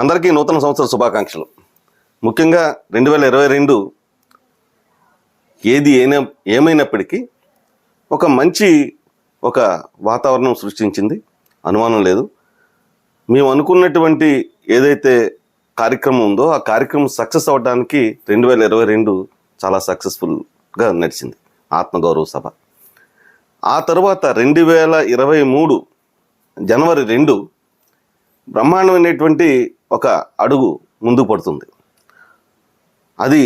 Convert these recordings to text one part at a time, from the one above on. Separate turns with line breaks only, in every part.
అందరికీ నూతన సంవత్సర శుభాకాంక్షలు. ముఖ్యంగా రెండు వేల ఇరవై రెండు ఏది ఏనా ఏమైనప్పటికీ ఒక మంచి ఒక వాతావరణం సృష్టించింది. అనుమానం లేదు. మేము అనుకున్నటువంటి ఏదైతే కార్యక్రమం ఉందో ఆ కార్యక్రమం సక్సెస్ అవ్వడానికి రెండు వేల ఇరవై రెండు చాలా సక్సెస్ఫుల్గా నడిచింది. ఆత్మగౌరవ సభ. ఆ తర్వాత రెండు వేల ఇరవై మూడు జనవరి రెండు బ్రహ్మాండమైనటువంటి ఒక అడుగు ముందు పడుతుంది. అది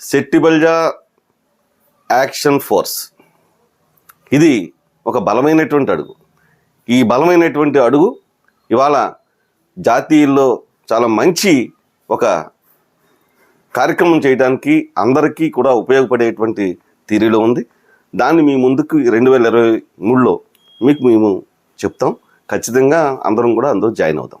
సెట్టిబల్జా యాక్షన్ ఫోర్స్. ఇది ఒక బలమైనటువంటి అడుగు. ఈ బలమైనటువంటి అడుగు ఇవాళ జాతీయుల్లో చాలా మంచి ఒక కార్యక్రమం చేయడానికి అందరికీ కూడా ఉపయోగపడేటువంటి థీరీలో ఉంది. దాన్ని మీ ముందుకు రెండు వేల ఇరవై మూడులో మీకు మేము చెప్తాం. ఖచ్చితంగా అందరం కూడా అందులో జాయిన్ అవుతాం.